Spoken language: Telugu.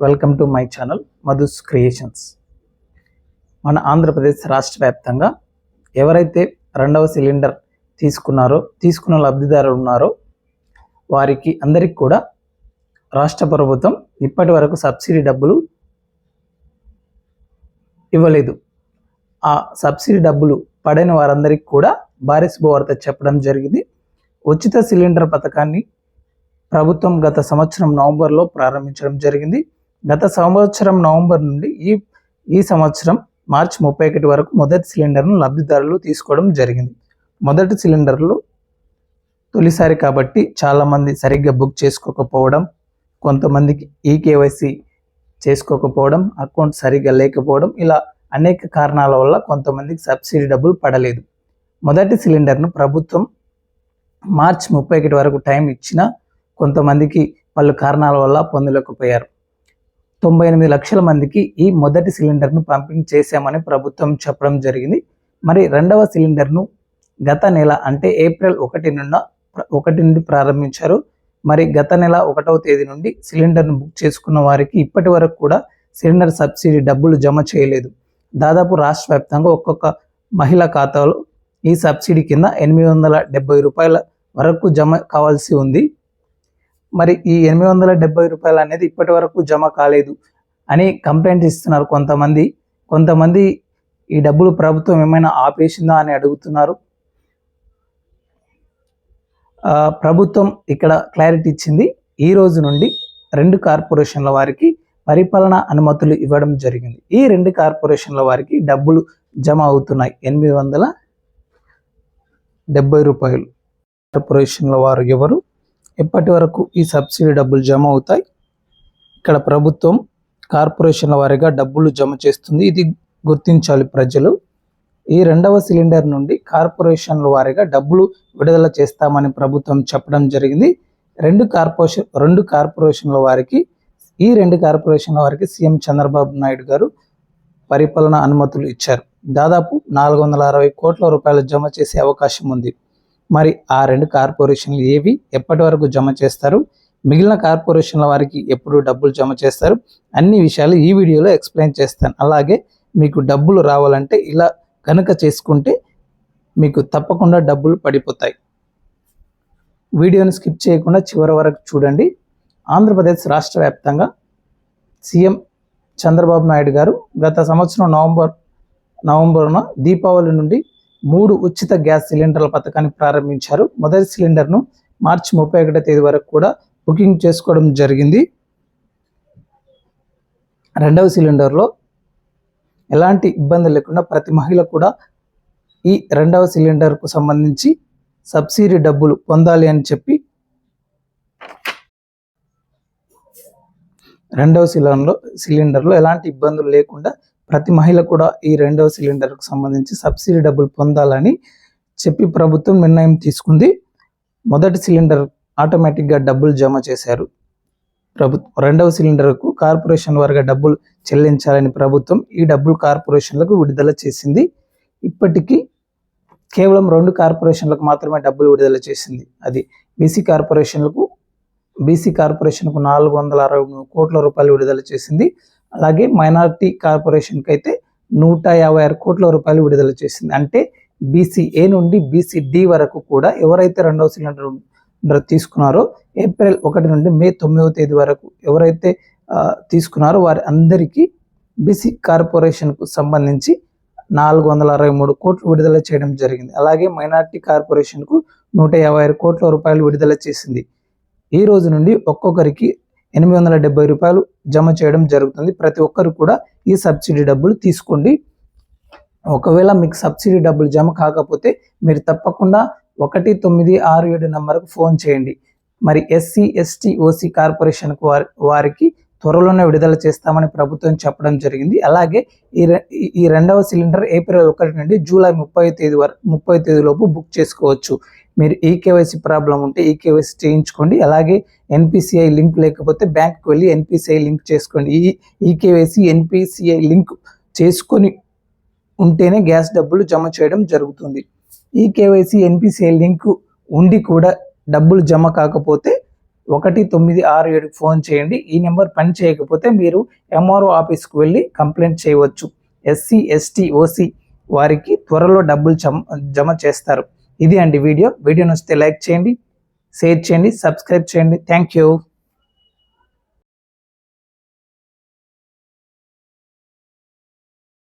Welcome to my channel Madhu's creations మన ఆంధ్రప్రదేశ్ రాష్ట్ర వ్యాప్తంగా ఎవరైతే రెండవ సిలిండర్ తీసుకున్నారో తీసుకున్న లబ్ధిదారులు ఉన్నారో వారికి అందరికి కూడా రాష్ట్ర ప్రభుత్వం ఇప్పటి వరకు సబ్సిడీ డబ్బులు ఇవ్వలేదు. ఆ సబ్సిడీ డబ్బులు పడని వారందరికీ కూడా భారీ శుభవార్త చెప్పడం జరిగింది. ఉచిత సిలిండర్ పథకాన్ని ప్రభుత్వం గత సంవత్సరం నవంబర్లో ప్రారంభించడం జరిగింది. గత సంవత్సరం నవంబర్ నుండి ఈ ఈ సంవత్సరం మార్చి ముప్పై ఒకటి వరకు మొదటి సిలిండర్ను లబ్ధిదారులు తీసుకోవడం జరిగింది. మొదటి సిలిండర్లు తొలిసారి కాబట్టి చాలామంది సరిగ్గా బుక్ చేసుకోకపోవడం కొంతమందికి ఈ కేవైసీ చేసుకోకపోవడం అకౌంట్ సరిగ్గా లేకపోవడం ఇలా అనేక కారణాల వల్ల కొంతమందికి సబ్సిడీ డబ్బులు పడలేదు. మొదటి సిలిండర్ను ప్రభుత్వం మార్చి ముప్పై ఒకటి వరకు టైం ఇచ్చినా కొంతమందికి పలు కారణాల వల్ల పొందలేకపోయారు తొంభై ఎనిమిది లక్షల మందికి ఈ మొదటి సిలిండర్ను పంపిణీ చేశామని ప్రభుత్వం చెప్పడం జరిగింది. మరి రెండవ సిలిండర్ను గత నెల అంటే ఏప్రిల్ ఒకటి నుండి ఒకటి నుండి ప్రారంభించారు. మరి గత నెల ఒకటవ తేదీ నుండి సిలిండర్ను బుక్ చేసుకున్న వారికి ఇప్పటి వరకు కూడా సిలిండర్ సబ్సిడీ డబ్బులు జమ చేయలేదు. దాదాపు రాష్ట్ర వ్యాప్తంగా ఒక్కొక్క మహిళ ఖాతాలో ఈ సబ్సిడీ కింద ఎనిమిది వందల డెబ్బై రూపాయల వరకు జమ కావాల్సి ఉంది. మరి ఈ ఎనిమిది వందల డెబ్బై రూపాయలు అనేది ఇప్పటి వరకు జమ కాలేదు అని కంప్లైంట్ ఇస్తున్నారు కొంతమంది. కొంతమంది ఈ డబ్బులు ప్రభుత్వం ఏమైనా ఆపేసిందా అని అడుగుతున్నారు. ప్రభుత్వం ఇక్కడ క్లారిటీ ఇచ్చింది. ఈ రోజు నుండి రెండు కార్పొరేషన్ల వారికి పరిపాలన అనుమతులు ఇవ్వడం జరిగింది. ఈ రెండు కార్పొరేషన్ల వారికి డబ్బులు జమ అవుతున్నాయి. ఎనిమిది వందల డెబ్బై రూపాయలు. కార్పొరేషన్ల వారు ఎవరు? ఎప్పటి వరకు ఈ సబ్సిడీ డబ్బులు జమ అవుతాయి? ఇక్కడ ప్రభుత్వం కార్పొరేషన్ల వారీగా డబ్బులు జమ చేస్తుంది. ఇది గుర్తించాలి ప్రజలు. ఈ రెండవ సిలిండర్ నుండి కార్పొరేషన్ల వారీగా డబ్బులు విడుదల చేస్తామని ప్రభుత్వం చెప్పడం జరిగింది. రెండు కార్పొరేషన్ రెండు కార్పొరేషన్ల వారికి ఈ రెండు కార్పొరేషన్ల వారికి సీఎం చంద్రబాబు నాయుడు గారు పరిపాలన అనుమతులు ఇచ్చారు. దాదాపు నాలుగు వందల అరవై కోట్ల రూపాయలు జమ చేసే అవకాశం ఉంది. మరి ఆ రెండు కార్పొరేషన్లు ఏవి ఎప్పటి వరకు జమ చేస్తారు? మిగిలిన కార్పొరేషన్ల వారికి ఎప్పుడు డబ్బులు జమ చేస్తారు? అన్ని విషయాలు ఈ వీడియోలో ఎక్స్ప్లెయిన్ చేస్తాను. అలాగే మీకు డబ్బులు రావాలంటే ఇలా కనుక చేసుకుంటే మీకు తప్పకుండా డబ్బులు పడిపోతాయి. వీడియోని స్కిప్ చేయకుండా చివరి వరకు చూడండి. ఆంధ్రప్రదేశ్ రాష్ట్ర వ్యాప్తంగా సీఎం చంద్రబాబు నాయుడు గారు గత సంవత్సరం నవంబర్ నవంబర్న దీపావళి నుండి మూడు ఉచిత గ్యాస్ సిలిండర్ల పథకాన్ని ప్రారంభించారు. మొదటి సిలిండర్ను మార్చి ముప్పై ఒకటో తేదీ వరకు కూడా బుకింగ్ చేసుకోవడం జరిగింది. రెండవ సిలిండర్లో ఎలాంటి ఇబ్బంది లేకుండా ప్రతి మహిళ కూడా ఈ రెండవ సిలిండర్కు సంబంధించి సబ్సిడీ డబ్బులు పొందాలి అని చెప్పి రెండవ సిలిండర్లో సిలిండర్లో ఎలాంటి ఇబ్బందులు లేకుండా ప్రతి మహిళ కూడా ఈ రెండవ సిలిండర్కు సంబంధించి సబ్సిడీ డబ్బులు పొందాలని చెప్పి ప్రభుత్వం నిర్ణయం తీసుకుంది. మొదటి సిలిండర్ ఆటోమేటిక్గా డబ్బులు జమ చేశారు. ప్రభుత్వం రెండవ సిలిండర్కు కార్పొరేషన్ వారిగా డబ్బులు చెల్లించాలని ప్రభుత్వం ఈ డబ్బులు కార్పొరేషన్లకు విడుదల చేసింది. ఇప్పటికీ కేవలం రెండు కార్పొరేషన్లకు మాత్రమే డబ్బులు విడుదల చేసింది. అది బీసీ కార్పొరేషన్లకు బీసీ కార్పొరేషన్కు నాలుగు వందల అరవై కోట్ల రూపాయలు విడుదల చేసింది. అలాగే మైనార్టీ కార్పొరేషన్కి అయితే నూట యాభై ఆరు కోట్ల రూపాయలు విడుదల చేసింది. అంటే బీసీ ఏ నుండి బీసీ డి వరకు కూడా ఎవరైతే రెండవ సిలిండర్ తీసుకున్నారో ఏప్రిల్ ఒకటి నుండి మే తొమ్మిదవ తేదీ వరకు ఎవరైతే తీసుకున్నారో వారి అందరికీ బీసీ కార్పొరేషన్కు సంబంధించి నాలుగు వందల అరవై మూడు కోట్లు విడుదల చేయడం జరిగింది. అలాగే మైనార్టీ కార్పొరేషన్కు నూట యాభై ఆరు కోట్ల రూపాయలు విడుదల చేసింది. ఈ రోజు నుండి ఒక్కొక్కరికి ఎనిమిది వందల డెబ్బై రూపాయలు జమ చేయడం జరుగుతుంది. ప్రతి ఒక్కరు కూడా ఈ సబ్సిడీ డబ్బులు తీసుకోండి. ఒకవేళ మీకు సబ్సిడీ డబ్బులు జమ కాకపోతే మీరు తప్పకుండా ఒకటి తొమ్మిది ఆరు ఏడు నంబర్కు ఫోన్ చేయండి. మరి ఎస్సీ ఎస్టీ ఓసీ కార్పొరేషన్కు వారి వారికి త్వరలోనే విడుదల చేస్తామని ప్రభుత్వం చెప్పడం జరిగింది. అలాగే ఈ రె- ఈ- ఈ రెండవ సిలిండర్ ఏప్రిల్ ఒకటి నుండి జూలై ముప్పై తేదీ వరకు ముప్పై తేదీలోపు బుక్ చేసుకోవచ్చు. మీరు ఈ ప్రాబ్లం ఉంటే ఈ చేయించుకోండి. అలాగే ఎన్పిసిఐ లింక్ లేకపోతే బ్యాంక్కి వెళ్ళి ఎన్పిసిఐ లింక్ చేసుకోండి. ఈ ఈ కేవైసీ ఎన్పిసిఐ లింక్ చేసుకొని ఉంటేనే గ్యాస్ డబ్బులు జమ చేయడం జరుగుతుంది. ఈ కేవైసీ ఎన్పిసిఐ లింక్ ఉండి కూడా డబ్బులు జమ కాకపోతే ఒకటి తొమ్మిది ఆరు ఏడుకి ఫోన్ చేయండి. ఈ నెంబర్ పని చేయకపోతే మీరు ఎంఆర్ఓ ఆఫీస్కి వెళ్ళి కంప్లైంట్ చేయవచ్చు. ఎస్సీ ఎస్టీ ఓసీ వారికి త్వరలో డబ్బులు జమ జమ చేస్తారు. ఇది అండి వీడియో. వీడియో నచ్చితే లైక్ చేయండి షేర్ చేయండి సబ్స్క్రైబ్ చేయండి. Thank you.